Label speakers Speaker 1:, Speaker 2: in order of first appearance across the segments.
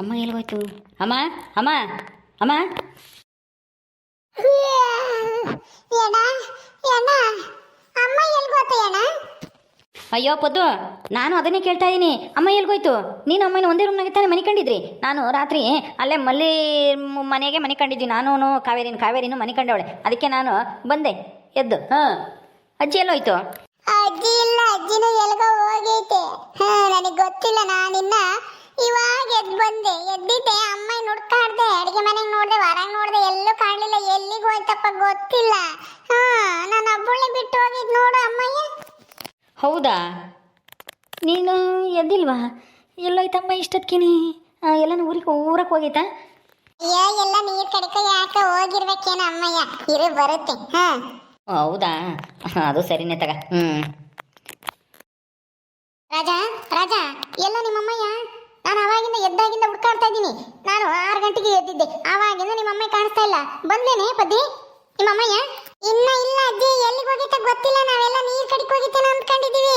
Speaker 1: ಅಮ್ಮ ಎಲ್ಗೋಯ್ತು ಅಮ್ಮ ಅಮ್ಮ ಅಮ್ಮ.
Speaker 2: ಅಮ್ಮ ಎಲ್ಲಿ
Speaker 1: ಅಯ್ಯೋ ಪದ್ದು ನಾನು ಅದನ್ನೇ ಕೇಳ್ತಾ ಇದ್ದೀನಿ ಅಮ್ಮ ಎಲ್ಗೋಯ್ತು ನೀನು ಅಮ್ಮನ ಒಂದೇ ರೂಮ್ನಾಗೆ ತಾನೇ ಮನೆ ಕಂಡಿದ್ರಿ? ನಾನು ರಾತ್ರಿ ಅಲ್ಲೇ ಮಲ್ಲಿ ಮನೆಗೆ ಮನೆ ಕಂಡಿದ್ವಿ. ನಾನು ಕಾವೇರಿನ ಕಾವೇರಿನೂ ಮನೆ ಕಂಡವಳೆ. ಅದಕ್ಕೆ ನಾನು ಬಂದೆ ಎದ್ದು. ಹಾಂ. ಅಜ್ಜಿ ಎಲ್ಲೋಯ್ತು
Speaker 2: ಅಜ್ಜಿ ಇಲ್ಲ ಅಜ್ಜಿನೂ ಎಲ್ಗೋ ಹೋಗೈತೆ. ಹಾ ನನಗೆ ಗೊತ್ತಿಲ್ಲ ನಾನಿನ್ನ ಇವಾಗ ಎದ್ದು ಬಂದೆ ಎದ್ದಿದ್ದೆ ಅಮ್ಮ ನುಡ್ಕಾಡ್ದೆ ಅಡಿಗೆ ಮನೆಗೆ ನೋಡ್ದೆ ಹೊರಗೆ ನೋಡ್ದೆ ಎಲ್ಲೂ ಕಾಣಲಿಲ್ಲ ಎಲ್ಲಿಗೆ ಹೋಯ್ತಪ್ಪ ಗೊತ್ತಿಲ್ಲ. ಹಾ ನಾನು ಒಬ್ಬಳೆ ಬಿಟ್ಟು ಹೋಗಿದ್ ನೋಡು ಅಮ್ಮಯ್ಯ.
Speaker 1: ಹೌದಾ? ನೀನು ಎದ್ದಿಲ್ವಾ? ಎಲ್ಲೋಯ್ತಮ್ಮ ಇಷ್ಟೊತ್ಕಿನಿ? ಎಲ್ಲನೂ ಊರಿಗೆ ಊರಕ್ಕೆ ಹೋಗೈತಾ?
Speaker 2: ಅಯ್ಯ ಎಲ್ಲ ನೀರ್ ಕಡಿಕ ಯಾಕೆ ಹೋಗಿರ್ಬೇಕೇನ ಅಮ್ಮಯ್ಯ. ಇರು ಬರುತ್ತೆ. ಹಾ.
Speaker 1: ಹೌದಾ? ಅದು ಸರಿನೇ ತಗ. ಹ್ಮ್.
Speaker 2: ರಾಜಾ ರಾಜಾ ಎಲ್ಲ ನಿಮ್ಮಮ್ಮಯ್ಯ? ನಾನು ಅವಾಗಿಂದ ಎದ್ದಾಗಿಂದ ಹುಡ್ಕಾಡ್ತಾ ಇದ್ದೀನಿ. ನಾನು ಆರು ಗಂಟೆಗೆ ಎದ್ದಿದ್ದೆ. ಆವಾಗಿಂದ ನಿಮ್ಮಮ್ಮ ಕಾಣಿಸ್ತಾ ಇಲ್ಲ. ಬಂದೇನೆ ಪದ್ದಿ ನಿಮ್ಮಮ್ಮಯ್ಯ ಇನ್ನ ಇಲ್ಲ ಅಜ್ಜಿ, ಎಲ್ಲಿಗೆ ಹೋಗಿತ್ತ ಗೊತ್ತಿಲ್ಲ. ನಾವೆಲ್ಲ ನೀರು ಕಡಿಕ್ ಹೋಗಿತ್ತೇನೋ ಅಂದ್ಕೊಂಡಿದೀವಿ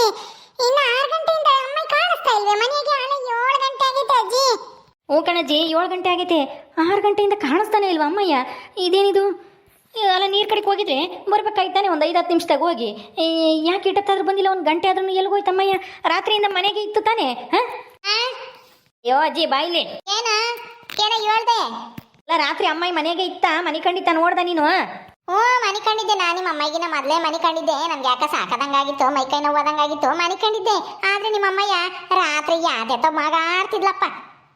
Speaker 2: ಇನ್ನ ಆರು ಗಂಟೆಯಿಂದ ಅಮ್ಮ ಕಾಣಿಸ್ತಾ ಇಲ್ವೇ? ಮನೆಗೆ ಆಲೆ ಏಳು ಗಂಟೆ ಆಗೈತೆ ಅಜ್ಜಿ.
Speaker 1: ಓ ಕಣಜ್ಜಿ, ಏಳು ಗಂಟೆ ಆಗೈತೆ ಆರು ಗಂಟೆಯಿಂದ ಕಾಣಿಸ್ತಾನೆ ಇಲ್ವಾ ಅಮ್ಮಯ್ಯ? ಇದೇನಿದು? ಅಲ್ಲ, ನೀರು ಕಡೆಗೆ ಹೋಗಿದ್ರೆ ಬರ್ಬೇಕಾಯ್ತಾನೆ ಒಂದು ಐದು ಹತ್ತು ನಿಮಿಷದಾಗ ಹೋಗಿ. ಯಾಕೆ ಇಟ್ಟತ್ತಾದ್ರೂ ಬಂದಿಲ್ಲ, ಒಂದು ಗಂಟೆ ಆದ್ರೂ ಎಲ್ಲಿಗೋಯ್ತಮ್ಮಯ್ಯ ರಾತ್ರಿಯಿಂದ ಮನೆಗೆ ಇತ್ತು ತಾನೆ, ಹಾಂ? ಅಯ್ಯೋ ಅಜ್ಜಿ ಬಾಯ್ಲಿ.
Speaker 2: ಏನ? ಏನ ಹೇಳ್ದೆ.
Speaker 1: ಅಲ್ಲ ರಾತ್ರಿ ಅಮ್ಮಾಯಿ ಮನೆಗೆ ಇತ್ತ? ಮನೆ ಕಂಡಿತ್ತ ನೋಡ್ದ ನೀನು?
Speaker 2: ಹ್ಞೂ ಮನೆ ಕಂಡಿದ್ದೆ ನಾನು ನಿಮ್ಮ ಅಮ್ಮಗಿನ ಮೊದಲೇ ಮನೆ ಕಂಡಿದ್ದೆ. ನಮ್ಗೆ ಯಾಕೆ ಸಾಕದಂಗಾಗಿತ್ತು ಮೈ ಕೈ ನೋವಾದಂಗಾಗಿತ್ತು ಮನೆ ಕಂಡಿದ್ದೆ. ಆದ್ರೆ ನಿಮ್ಮ ಅಮ್ಮಯ್ಯ ರಾತ್ರಿ ಯಾವ್ದೆತ್ತೋ ಮಗ ಆಡ್ತಿದ್ಲಪ್ಪ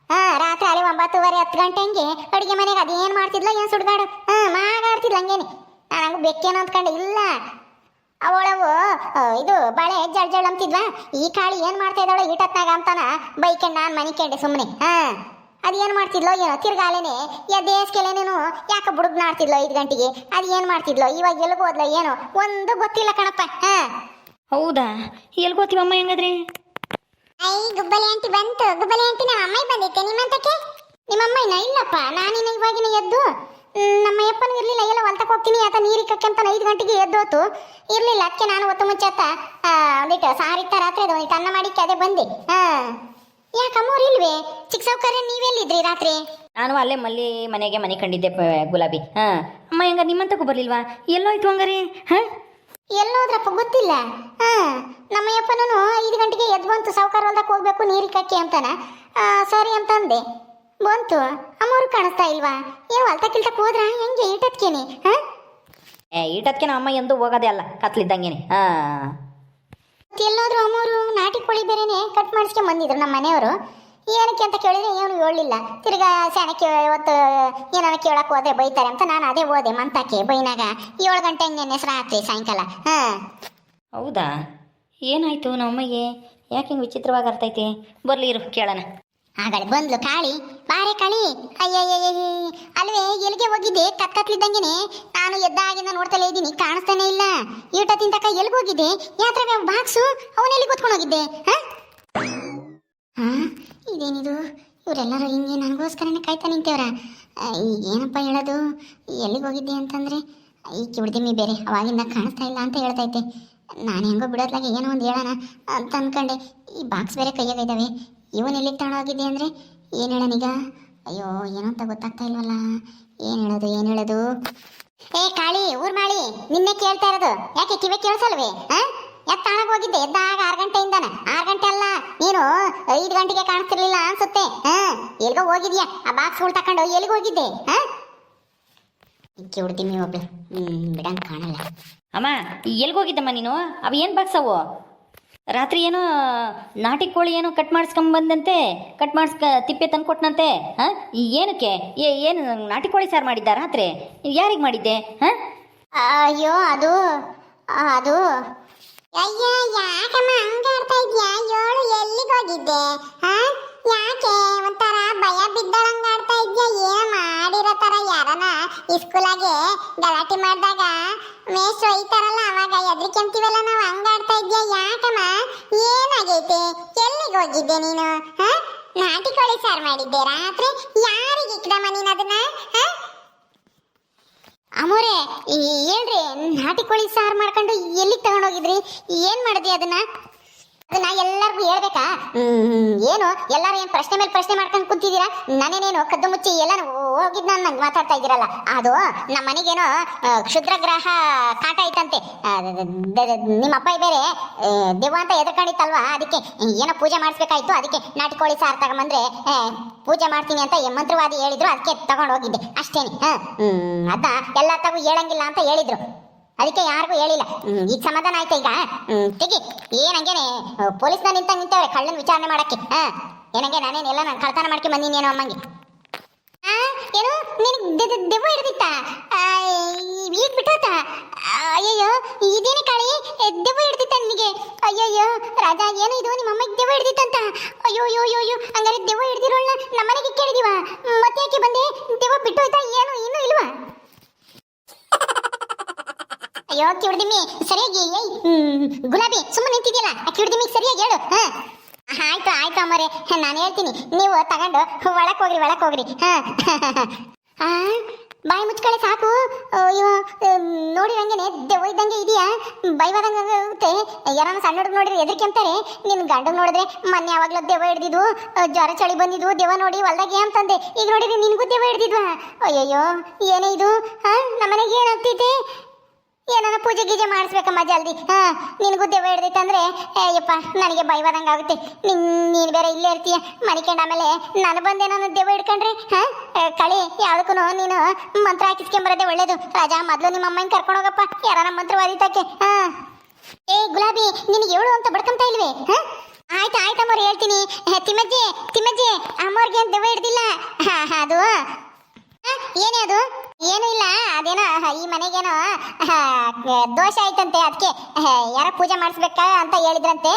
Speaker 2: ಹಾ ರಾತ್ರಿ ಅಲ್ಲಿ ಒಂಬತ್ತುವರೆ ಹತ್ತು ಗಂಟೆ ಹಂಗೆ ಅಡುಗೆ ಮನೆಗೆ ಅದೇನು ಮಾಡ್ತಿದ್ಲ ಏನು ಸುಡ್ಗಾಡು? ಹಾ ಮಾಗ ಆಡ್ತಿದ್ಲ ಹಂಗೇನೆ. ನಾನು ಹಂಗೆ ಬೆಕ್ಕೇನು ಅಂದ್ಕೊಂಡೆ ಇಲ್ಲ. ಅವಳವು ಇದು ಬಳೆ ಜಳ್ ಜಳ್ ಅಂತಿದ್ವಾ ಈ ಕಾಳಿ ಏನ್ ಮಾಡ್ತಾ ಇದ್ದಾಳೆ ಈಟತ್ನಾಗ ಅಂತಾನ ಬೈಕೆಂಡ್ ನಾನು ಮನೆ ಕೆಂಡೆ ಸುಮ್ಮನೆ ಹಾ? ಏನ್ ಮಾಡ್ತಿದ್ಲೋ ಏನೋ ತಿರ್ಗಾಲೇನೆ ಎದ್ದೇಸ್ಕೆಲೇನೇನು ಯಾಕೆ ಬುಡುಗ್ನಾಡ್ತಿದ್ಲೋ ಐದು ಗಂಟೆಗೆ? ಅದು ಏನ್ ಮಾಡ್ತಿದ್ಲೋ ಇವಾಗ ಎಲ್ಲಿಗೆ ಹೋದ್ಲ ಏನೋ ಒಂದು ಗೊತ್ತಿಲ್ಲ ಕಣಪ್ಪ ಹಾ?
Speaker 1: ಹೌದಾ? ಎಲ್ಗೋತೀವಿ ಅಮ್ಮ ಹೆಂಗಾದ್ರೆ?
Speaker 2: ಐ ಗುಬ್ಬಲಿ ಆಂಟಿ ಬಂತು ಗುಬ್ಬಲಿ ಆಂಟಿ ನಮ್ಮ ಅಮ್ಮ ಬಂದಿತ್ತೆ ನಿಮ್ಮಂತಕ್ಕೆ ನಿಮ್ಮ ಅಮ್ಮಯ್ಯನ ಇಲ್ಲಪ್ಪ ನಾನಿನ್ನ ಇವಾಗಿನ ಎದ್ದು? ನಮ್ಮ ಯಪ್ಪನು ಇರ್ಲಿಲ್ಲ. ಎಲ್ಲ ಹೊಲ್ತಕ್ಕೆ ಹೋಗ್ತೀನಿ. ಆತ ನೀರು ಅಂತ ಐದು ಗಂಟೆಗೆ ಎದ್ದೋತು. ಇರ್ಲಿಲ್ಲ ಅಕ್ಕೆ ನಾನು ಒತ್ತು ಮುಂಚೆತ್ತ ಒಂದಿಟ್ಟು ಸಾರಿತ್ತ ರಾತ್ರಿ ಅದು ಒಂದಿಟ್ಟು ಅನ್ನ ಮಾಡಿಕ್ಕೆ ಅದೇ ಬಂದೆ. ಹಾಂ. ಯಾಕಮ್ಮವ್ರು ಇಲ್ವೇ? ಚಿಕ್ಕ ಸೌಕರ್ಯ ನೀವೆಲ್ಲಿದ್ರಿ ರಾತ್ರಿ?
Speaker 1: ನಾನು ಅಲ್ಲೇ ಮಲ್ಲಿ ಮನೆಗೆ ಮನೆ ಕಂಡಿದ್ದೆ ಗುಲಾಬಿ. ಹಾಂ. ಅಮ್ಮ ಹೆಂಗ ನಿಮ್ಮಂತಕ್ಕೂ ಬರಲಿಲ್ವಾ? ಎಲ್ಲೋಯ್ತು ಹಂಗಾರೆ? ಹಾಂ?
Speaker 2: ಎಲ್ಲೋದ್ರಪ್ಪ ಗೊತ್ತಿಲ್ಲ. ಹಾಂ. ನಮ್ಮ ಯಪ್ಪನೂ ಐದು ಗಂಟೆಗೆ ಎದ್ದು ಬಂತು. ಸಾವುಕಾರ ಹೊಲ್ದಕ್ಕೆ ಹೋಗ್ಬೇಕು ನೀರಿಕ್ಕಕ್ಕೆ ಅಂತಾನ. ಸರಿ ಅಂತಂದೆ ಬಂತು. ಅಮ್ಮವ್ರು ಕಾಣಿಸ್ತಾ ಇಲ್ವಾ? ಏ ಹೊಲ್ತ ಕಿಲ್ತಕ್ಕೆ ಹೋದ್ರ? ಹೆಂಗೆ ಈಟತ್ಕೇನಿ? ಹಾ?
Speaker 1: ಏ ಈಟತ್ಕೇನ ಅಮ್ಮ ಎಂದು ಹೋಗೋದೇ ಅಲ್ಲ ಕತ್ಲಿದ್ದಂಗೆನೆ. ಹಾ.
Speaker 2: ಎಲ್ಲೋದ್ರು ಅಮ್ಮವರು ನಾಟಿ ಕೋಳಿ ಬೇರೆನೆ ಕಟ್ ಮಾಡಿಸ್ಕೊಂಡ್ ಬಂದಿದ್ರು ನಮ್ಮ ಮನೆಯವರು. ಏನಕ್ಕೆ ಅಂತ ಕೇಳಿದ್ರೆ ಏನು ಹೇಳಲಿಲ್ಲ. ತಿರ್ಗಾ ಸ್ಯಾನಕ್ಕೆ ಇವತ್ತು ಏನಾರ ಕೇಳಕ್ಕೆ ಹೋದೆ ಬೈತಾರೆ ಅಂತ ನಾನು ಅದೇ ಹೋದೆ ಮಂತಾಕೆ ಬೈನಾಗ. ಏಳು ಗಂಟೆ ಹಂಗೆ ರಾತ್ರಿ ಸಾಯಂಕಾಲ. ಹಾ.
Speaker 1: ಹೌದಾ? ಏನಾಯ್ತು ನಮ್ಮಮ್ಮಗೆ ಯಾಕೆ ಹಿಂಗೆ ವಿಚಿತ್ರವಾಗಿ ಅರ್ಥೈತಿ ಬರಲಿ ಇರು ಕೇಳೋಣ.
Speaker 2: ಆಗಳೆ ಬಂದ್ಲು ಕಾಳಿ. ಬಾರೆ ಕಾಳಿ ಅಯ್ಯಯ್ಯ ಅಲ್ವೇ ಎಲ್ಲಿಗೆ ಹೋಗಿದ್ದೆ ಕತ್ಕತ್ಲಿದ್ದಂಗೆನೆ ನಾನು ಎದ್ದಾಗಿಂದ ನೋಡ್ತಲೇ ಇದ್ದೀನಿ ಕಾಣಿಸ್ತಾನೆ ಇಲ್ಲ ಈಟ ತಿಂತಕ ಎಲ್ಲಿಗೆ ಹೋಗಿದ್ದೆ ಯಾತ್ರ ಬಾಕ್ಸು ಅವನೆಲ್ಲಿ ಕೂತ್ಕೊಂಡು ಹೋಗಿದ್ದೆ ಹಾ ಇದೇನಿದು ಇವರೆಲ್ಲರೂ ಹಿಂಗೆ ನನಗೋಸ್ಕರನೇ ಕಾಯ್ತಾ ನಿಂತೇವ್ರ ಏನಪ್ಪ ಹೇಳೋದು ಎಲ್ಲಿಗೆ ಹೋಗಿದ್ದೆ ಅಂತಂದ್ರೆ ಈ ಕಿವಿಡ್ದಿಮ್ಮಿ ಬೇರೆ ಅವಾಗಿಂದ ಕಾಣಿಸ್ತಾ ಇಲ್ಲ ಅಂತ ಹೇಳ್ತೈತೆ ನಾನು ಹೆಂಗೋ ಬಿಡೋದ್ಲಾಗೆ ಏನೋ ಒಂದು ಹೇಳೋಣ ಅಂತ ಅನ್ಕೊಂಡೆ. ಈ ಬಾಕ್ಸ್ ಬೇರೆ ಕೈಯಾಗ ಇದ್ದಾವೆ ಇವನ್ ಎಲ್ಲಿಗೆ ತಗೊಂಡೋಗಿದ್ದೆ ಅಂದರೆ? ಏನು ಹೇಳೋಣೀಗ ಅಯ್ಯೋ, ಏನೋ ಅಂತ ಗೊತ್ತಾಗ್ತಾ ಇಲ್ವಲ್ಲ. ಏನು ಹೇಳೋದು ಏನು ಹೇಳೋದು? ಏ, ಕಾಳಿ, ಊರ್ ಮಾಳಿ, ನಿನ್ನೆ ಕೇಳ್ತಾ ಇರೋದು. ಯಾಕೆ ಕಿವಿ ಕೇಳಿಸಲ್ವೇ? ಯಾಕೆ ತಾಣಕ್ ಹೋಗಿದ್ದೆ? ಎದ್ದಾಗ ಆರು ಗಂಟೆಯಿಂದನ. ಆರು ಗಂಟೆ ಅಲ್ಲ, ನೀನು ಐದು ಗಂಟೆಗೆ ಕಾಣಿಸ್ತಿರ್ಲಿಲ್ಲ ಅನ್ಸುತ್ತೆ. ಹಾ ಎಲ್ಗೋ ಹೋಗಿದ್ಯಾ? ಆ ಬಾಕ್ಸ್ಗಳು ತಕೊಂಡು ಎಲ್ಲಿಗೆ ಹೋಗಿದ್ದೆ? ಹಾ ಇಕ್ಕಿ ಹುಡ್ತೀನಿ ಒಬ್ಳು. ಹ್ಮ್ ಬಿಡಂಗ್ ಕಾಣಲ್ಲ.
Speaker 1: ಅಮ್ಮ ಎಲ್ಲಿಗೆ ಹೋಗಿದ್ದಮ್ಮ ನೀನು? ಅವು ಏನು ಬಾಕ್ಸ್ ಅವು ರಾತ್ರಿ ಏನೋ ನಾಟಿ ಕೋಳಿ ಏನೋ ಕಟ್ ಮಾಡಿಸ್ಕೊಂಬಂದಂತೆ ಕಟ್ ಮಾಡಿಸ್ಕ ತಿಪ್ಪೆ ತಂದು ಕೊಟ್ಟನಂತೆ ಹಾಂ? ಏನಕ್ಕೆ? ಏ ಏನು ನಾಟಿ ಕೋಳಿ ಸಾರು ಮಾಡಿದ್ದ ರಾತ್ರಿ? ಯಾರಿಗೆ ಮಾಡಿದ್ದೆ ಹಾಂ?
Speaker 2: ಅಯ್ಯೋ ಅದು ಅದು. ಅಯ್ಯೋ ಯಾಕಮ್ಮ ಅರ್ಥ ಇದ್ಯಾ? ಏಳು ಎಲ್ಲಿಗೆ ಹೋಗಿದ್ದೆ ಹಾ? ಯಾಕೆ? ಒಂಥರ ಭಯ ಬಿದ್ದಳಂಗಾಡ್ತಾ ಯಾರನ ಇಸ್ಕೂಲಾಗೆ ಗಲಾಟೆ ಮಾಡಿದಾಗ ಮೇಷ್ಟ್ರು ಒಯ್ತಾರಲ್ಲ, ಅವಾಗ ಎದ್ರಿಕೆಂತೀವಲ್ಲ ನಾವು, ಹಂಗಾಡ್ತಾ ಇದ್ಯಾ ಯಾಕಮ್ಮ? ಏನಾಗೈತೆ ಎಲ್ಲಿಗೆ ಹೋಗಿದ್ದೆ ನೀನು? ಹಾ? ನಾಟಿ ಕೋಳಿ ಸಾರು ಮಾಡಿದ್ದೆ ರಾತ್ರಿ. ಯಾರಿಗೆ ಇಕ್ದಮ್ಮ ನೀನು ಅದನ್ನ? ಹಾ? ಅಮೋರೆ ಹೇಳ್ರಿ, ನಾಟಿ ಕೋಳಿ ಸಾರು ಮಾಡ್ಕೊಂಡು ಎಲ್ಲಿಗೆ ತಗೊಂಡೋಗಿದ್ರಿ? ಏನ್ ಮಾಡಿದ್ರಿ ಅದನ್ನ? ಅದನ್ನ ಎಲ್ಲರಿಗೂ ಹೇಳ್ಬೇಕಾ? ಏನು? ಎಲ್ಲರೂ ಏನ್ ಪ್ರಶ್ನೆ ಮೇಲೆ ಪ್ರಶ್ನೆ ಮಾಡ್ಕೊಂಡು ಕುಂತಿದ್ದೀರಾ? ನಾನೇನೇನು ಕದ್ದು ಮುಚ್ಚಿ ಎಲ್ಲ ಹೋಗಿದ್ ನಾನು ನಂಗೆ ಮಾತಾಡ್ತಾ ಇದ್ದೀರಲ್ಲ? ಅದು ನಮ್ಮ ಮನೆಗೇನೋ ಕ್ಷುದ್ರಗ್ರಹ ಕ್ಷುದ್ರ ಗ್ರಹ ಕಾಟ ಐತಂತೆ. ನಿಮ್ಮ ಅಪ್ಪ ಬೇರೆ ದೇವ ದೆವ್ವ ಅಂತ ಎದ್ಕೊಂಡಿತ್ತಲ್ವಾ ಅದಕ್ಕೆ ಏನೋ ಪೂಜೆ ಮಾಡಿಸ್ಬೇಕಾಯ್ತು. ಅದಕ್ಕೆ ನಾಟಿಕೋಳಿ ಸಾರು ತಗೊಂಬಂದ್ರೆ ಪೂಜೆ ಮಾಡ್ತೀನಿ ಅಂತ ಮಂತ್ರವಾದಿ ಹೇಳಿದ್ರು, ಅದಕ್ಕೆ ತಗೊಂಡು ಹೋಗಿದ್ದೆ. ಅಷ್ಟೇನೆ. ಹಾ ಅದ ಎಲ್ಲ ತಗು ಹೇಳಂಗಿಲ್ಲ ಅಂತ ಹೇಳಿದ್ರು. ಅದಕ್ಕೆ ಯಾರಿಗೂ ಹೇಳಿಲ್ಲ. ಈಗ ಸಮಾಧಾನ ಆಯ್ತು ಈಗ? ತೆಗಿ. ಏನಂಗೇನೆ ಪೊಲೀಸ್ನ ನಿಂತ ನಿಂತವ್ರೆ ಕಳ್ಳನ ವಿಚಾರಣೆ ಮಾಡಕ್ಕೆ. ಹಾ ಏನಂಗೆ ನಾನೇನೆಲ್ಲ ನಾನು ಕಳ್ತನ ಬಂದಿನಿ ಬಂದಿನೇನೋ ಅಮ್ಮಂಗೆ. ಏನು? ನಿನಗೆ ದೆವ್ವ ಹಿಡಿದಿತ್ತ? ಈಗ ಬಿಟ್ಟ ಅಯ್ಯಯ್ಯೋ, ಇದೇನೆ ಕಾಳಿ? ದೆವ್ವ ಹಿಡಿದಿತ್ತ ನಿನಗೆ? ಅಯ್ಯಯ್ಯೋ, ರಾಜ, ಏನು ಇದು? ನಿಮ್ಮ ಅಮ್ಮಗೆ ದೆವ್ವ ಹಿಡಿದಿತ್ತಂತ? ಅಯ್ಯೋ ಅಯ್ಯೋ ಅಯ್ಯೋ ಅಯ್ಯೋ ಹಂಗಾರೆ ದೆವ್ವ ಹಿಡ್ದಿರೋಳ್ನ ನಮ್ಮನೆಗೆ ಕೇಳಿದೀವ? ಮತ್ತೆ ಯಾಕೆ ಬಂದೆ? ದೆವ್ವ ಬಿಟ್ಟೋಯ್ತಾ? ಏನು, ಇನ್ನೂ ಇಲ್ವಾ? ಅಯ್ಯೋ ಕಿವಿಡಿಮಿ ಸರಿಯಾಗಿ, ಏಯ್ ಗುಲಾಬಿ ಸುಮ್ಮನೆ ನಿಂತಿದ್ಯಲ್ಲ, ಆ ಕಿವಿಡಿಮಿ ಸರಿಯಾಗಿ ಹೇಳು, ಹಾ. ಆಯ್ತು ಆಯ್ತು ಅಮ್ಮರೇ ನಾನು ಹೇಳ್ತೀನಿ, ನೀವು ತಗೊಂಡು ಒಳಕ್ ಹೋಗ್ರಿ ಒಳಕ್ ಹೋಗ್ರಿ, ಹಾ. ಬಾಯಿ ಮುಚ್ಕೊಳ್ಳಿ, ಸಾಕು. ಅಯ್ಯೋ ನೋಡಿ ಹಂಗೇನೆ ದೆವ್ವ ಇದ್ದಂಗೆ ಇದೆಯಾ? ಬೈವಾದಂಗೆ ಯಾರನ್ನ ಸಣ್ಣ ಹುಡುಗ ನೋಡಿದ್ರೆ ಎದ್ರಿಕೆ ಅಂತಾರೆ ನಿನ್ನ ಗಂಡ ನೋಡಿದ್ರೆ ಮೊನ್ನೆ ಯಾವಾಗಲೂ ದೆವ್ವ ಹಿಡ್ದಿದ್ದು ಜ್ವರ ಚಳಿ ಬಂದಿದ್ದು ದೆವ್ವ ನೋಡಿ ಹೊಲ್ದಾಗ ಅಂತಂದೆ ಈಗ ನೋಡಿದ್ರೆ ನಿನಗೂ ದೆವ್ವ ಹಿಡ್ದಿದ್ವಾ? ಅಯ್ಯಯ್ಯೋ, ಏನೇ ಇದು? ಹಾಂ, ನಮ್ಮನೆಗೆ ಏನಾಗ್ತೈತೆ ಏನಾನ ಪೂಜೆ ಗೀಜೆ ಮಾಡಿಸ್ಬೇಕಮ್ಮ ಜಲ್ದಿ. ಹಾ, ನಿನಗೂ ದೆವ್ವ ಹಿಡ್ದೈತಂದ್ರೆ ಅಯ್ಯಪ್ಪ, ನನಗೆ ಭಯವಾದಂಗೆ ಆಗುತ್ತೆ. ನಿನ್, ನೀನು ಬೇರೆ ಇಲ್ಲೇ ಇರ್ತೀಯ. ಮನಿಕೊಂಡ ಆಮೇಲೆ ನಾನು ಬಂದೆ ನಾನು ದೇವ ಇಡ್ಕಂಡ್ರಿ ಹಾ? ಕಳಿ ಯಾವ್ದಕ್ಕೂ ನೀನು ಮಂತ್ರ ಹಾಕಿಸ್ಕೊಂಬರೋದೇ ಒಳ್ಳೇದು. ರಾಜಾ, ಮೊದ್ಲು ನಿಮ್ಮ ಅಮ್ಮನ ಕರ್ಕೊಂಡು ಹೋಗಪ್ಪ. ಯಾರನ್ನ ಮಂತ್ರ ತಕ್ಕೆ ಹಾ? ಏ, ಗುಲಾಬಿ, ನಿನಗೆ ಹೇಳು ಅಂತ ಬಡ್ಕೊಂತ ಇಲ್ವೇ, ಹಾ? ಆಯ್ತು ಆಯ್ತು ಅಮ್ಮವ್ರು, ಹೇಳ್ತೀನಿ. ತಿಮ್ಮಜ್ಜಿ ತಿಮ್ಮಜ್ಜಿ ಅಮ್ಮವ್ರಿಗೆ ಏನು ದೆವ್ವ ಹಿಡ್ದಿಲ್ಲ. ಅದು. ಏನೇ ಅದು? ಏನು ಇಲ್ಲ, ಅದೇನೋ, ಈ ಮನೆಗೇನೋ ದೋಷ ಆಯ್ತಂತೆ ಅದಕ್ಕೆ ಯಾರ ಪೂಜೆ ಮಾಡಿಸ್ಬೇಕಾ ಅಂತ ಹೇಳಿದ್ರಂತೆ.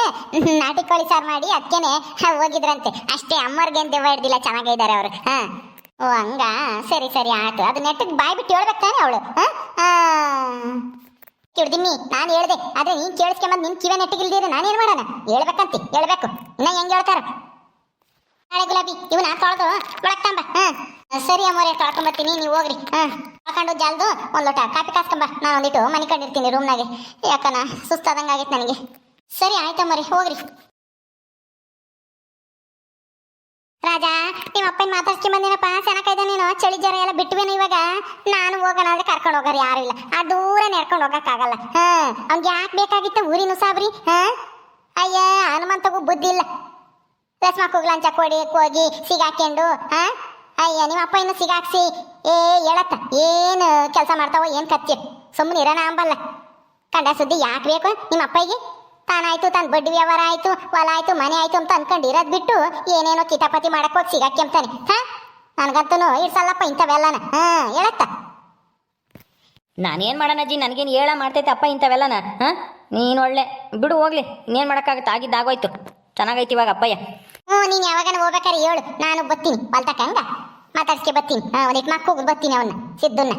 Speaker 2: ನಾಟಿ ಕೋಳಿ ಸಾರು ಮಾಡಿ ಅದಕ್ಕೇನೆ ಹೋಗಿದ್ರಂತೆ. ಅಷ್ಟೇ ಅಮ್ಮರ್ಗೇನು ದೆವ್ವ ಹಿಡ್ದಿಲ್ಲ ಚೆನ್ನಾಗಿದ್ದಾರೆ ಅವರು. ಹಾ. ಓ, ಹಂಗ? ಸರಿ ಸರಿ, ಆಯ್ತು. ಅದು ನೆಟ್ಟಿಗೆ ಬಾಯ್ ಬಿಟ್ಟು ಹೇಳ್ಬೇಕಾನೆ ಅವಳು. ಕಿಡ್ದಿನಿ ನಾನು ಹೇಳ್ದೆ. ಆದ್ರೆ ನೀನು ಕೇಳಿಸ್ಕೊಂಬಂದು ನಿನ್ ಕಿವೆ ನೆಟ್ಟಿಗಿಲ್ದಿದ್ರೆ ನಾನೇನು ಮಾಡೋಣ? ಹೇಳ್ಬೇಕಂತಿ, ಹೇಳ್ಬೇಕು. ಇನ್ನ ಹೆಂಗ್ ಹೇಳ್ತಾರ? ನಾಳೆ ಗುಲಾಬಿ, ಇವನ ತೊಳೆದು ಒಳಗೆ ತಂಬ. ಹಾ ಸರಿ ಅಮ್ಮೋರೆ, ತೊಳ್ಕೊಂಬರ್ತೀನಿ, ನೀವು ಹೋಗ್ರಿ. ಹಾ ತೊಳ್ಕೊಂಡು ಜಲ್ದು ಒಂದ್ ಲೋಟ ಕಾಫಿ ಕಾಸ್ಕೊಂಬ. ನಾನು ಒಂದಿಟ್ಟು ಮನೆ ಕಂಡಿರ್ತೀನಿ ರೂಮ್ನಾಗೆ. ಯಾಕನ ಸುಸ್ತಾದಂಗ ಆಗೈತೆ ನನಗೆ. ಸರಿ ಆಯ್ತಮ್ಮರಿ ಹೋಗ್ರಿ. ರಾಜ ನಿಮ್ಮ ಅಪ್ಪನ ಮಾತಾಡ್ಸ್ಕೊಂಡ್ ಬಂದಿನಪ್ಪ. ಚೆನ್ನಾಗೈದ ನೀನು, ಚಳಿ ಜ್ವರ ಎಲ್ಲ ಬಿಟ್ವೇನು ಇವಾಗ? ನಾನು ಹೋಗೋಣ ಅಂದ್ರೆ ಕರ್ಕೊಂಡು ಹೋಗೋರು ಯಾರು ಇಲ್ಲ. ಆ ದೂರ ನೆಡ್ಕೊಂಡು ಹೋಗಕ್ಕಾಗಲ್ಲ. ಹಾ ಅವ್ನಿಗೆ ಯಾಕೆ ಬೇಕಾಗಿತ್ತು ಊರಿನ ಸಾಬ್ರಿ? ಹಾ ಅಯ್ಯ, ಹನುಮಂತಗೂ ಬುದ್ಧಿ ಇಲ್ಲ. ರಸ್ಮಕ್ ಕುಗ್ಲಂಚ ಕೊಡಿ, ಹೋಗಿ ಸಿಗಾಕೊಂಡು ಹಾ? ಅಯ್ಯ, ನಿಮ್ಮ ಅಪ್ಪ ಇನ್ನು ಸಿಗಾಕ್ಸಿ ಏ, ಹೇಳತ್ತ, ಏನು ಕೆಲಸ ಮಾಡ್ತಾವ, ಏನು ಕತ್ತಿ? ಸುಮ್ಮನೆ ಇರೋಣ ಅಂಬಲ್ಲ. ಕಂಡ ಸುದ್ದಿ ಯಾಕೆ ಬೇಕು ನಿಮ್ಮ ಅಪ್ಪಗೆ ತಾನಾಯ್ತು ತನ್ನ ಬಡ್ಡಿ ವ್ಯವಹಾರ ಆಯ್ತು, ಹೊಲ ಆಯ್ತು, ಮನೆ ಆಯ್ತು ಅಂತ ಅನ್ಕೊಂಡಿರೋದ್ ಬಿಟ್ಟು ಏನೇನೋ ಕಿತಾಪತಿ ಮಾಡಕ್ ಹೋಗಿ ಸಿಗಾಕೆಂಬ್ತಾನೆ ಹಾ? ನನಗಂತೂ ಇಡ್ಸಲ್ಲಪ್ಪ ಇಂಥವೆಲ್ಲನ. ಹಾ, ಹೇಳತ್ತ.
Speaker 1: ನಾನೇನು ಮಾಡೋಣ ಅಜ್ಜಿ? ನನಗೇನು ಹೇಳ ಮಾಡ್ತೈತೆ ಅಪ್ಪ ಇಂಥವೆಲ್ಲನ, ಹಾಂ? ನೀನು ಒಳ್ಳೆ. ಬಿಡು, ಹೋಗ್ಲಿ. ಇನ್ನೇನು ಮಾಡೋಕ್ಕಾಗುತ್ತೆ? ಆಗಿದ್ದಾಗೋಯ್ತು. ಚೆನ್ನಾಗೈತಿ ಇವಾಗ ಅಪ್ಪಯ್ಯ.
Speaker 2: ನೀನು ಯಾವಾಗನ ಹೋಗ್ಬೇಕಾರೆ ಹೇಳು. ನಾನು ಬತ್ತೀನಿ ಬಲ್ತಕ್ಕ ಹಂಗ? ಮಾತಾಡ್ಸ್ಕೆ ಬರ್ತೀನಿ. ಹಾ ಒಂದಿಟ್ಟು ಮಕ್ಕಳು ಬತ್ತೀನಿ ಅವನ್ನ ಸಿದ್ದುನ್ನ.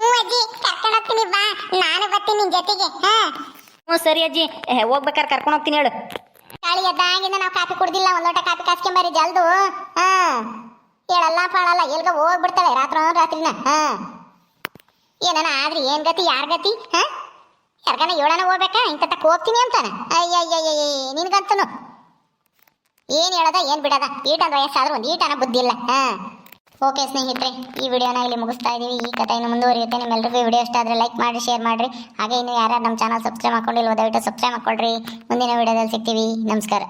Speaker 2: ಹ್ಞೂ ಅಜ್ಜಿ ಕರ್ಕೊಂಡು ಹೋಗ್ತೀನಿ ಬಾ. ನಾನು ಬರ್ತೀನಿ ನಿನ್ ಜೊತೆಗೆ. ಹಾ.
Speaker 1: ಹ್ಞೂ ಸರಿ ಅಜ್ಜಿ. ಹೋಗ್ಬೇಕಾರೆ ಕರ್ಕೊಂಡು ಹೋಗ್ತೀನಿ ಹೇಳು.
Speaker 2: ಕಾಳಿ ಎದ್ದಾಗಿಂದ ನಾವು ಕಾಫಿ ಕುಡ್ದಿಲ್ಲ ಒಂದ್ ಲೋಟ ಕಾಫಿ ಕಾಸ್ಕೊಂಬರಿ ಜಲ್ದು. ಹಾ. ಹೇಳಲ್ಲ ಪಾಳಲ್ಲ ಎಲ್ಗ ಹೋಗ್ಬಿಡ್ತಾಳೆ ರಾತ್ರಿ ರಾತ್ರಿನ. ಹಾ. ಏನನ ಆದ್ರಿ? ಏನ್ ಗತಿ? ಯಾರ್ ಗತಿ? ಹಾ. ಯಾರ್ಗನ ಏಳನ ಹೋಗ್ಬೇಕಾ? ಇಂತ ತಕ್ಕ ಹೋಗ್ತೀನಿ ಅಂತಾನ. ಅಯ್ಯಯ್ಯಯ್ಯ ನಿನ್ಗಂತನು ಏನ್ ಹೇಳದ, ಏನ್ ಬಿಡದ? ಈಟಂದ್ ವಯಸ್ಸಾದ್ರೂ ಒಂದು ಈಟನ ಬುದ್ಧಿ ಇಲ್ಲ. ಹಾ. ಓಕೆ ಸ್ನೇಹಿತರೆ, ಈ ವಿಡಿಯೋನ ಇಲ್ಲಿ ಮುಗಿಸ್ತಾ ಇದೀವಿ. ಈ ಕಥೆ ಇನ್ನು ಮುಂದುವರಿಯುತ್ತೆ. ನಿಮ್ಮೆಲ್ಲರಿಗೂ ವಿಡಿಯೋ ಇಷ್ಟ ಆದರೆ ಲೈಕ್ ಮಾಡಿ ಶೇರ್ ಮಾಡಿರಿ. ಹಾಗೆ ಇನ್ನು ಯಾರ್ಯಾರು ನಮ್ಮ ಚಾನಲ್ ಸಬ್ಸ್ಕ್ರೈಬ್ ಮಾಡ್ಕೊಂಡಿಲ್ಲ ದಯವಿಟ್ಟು ಸಬ್ಸ್ಕ್ರೈಬ್ ಮಾಡ್ಕೊಳ್ರಿ. ಮುಂದಿನ ವಿಡಿಯೋದಲ್ಲಿ ಸಿಗ್ತೀವಿ. ನಮಸ್ಕಾರ.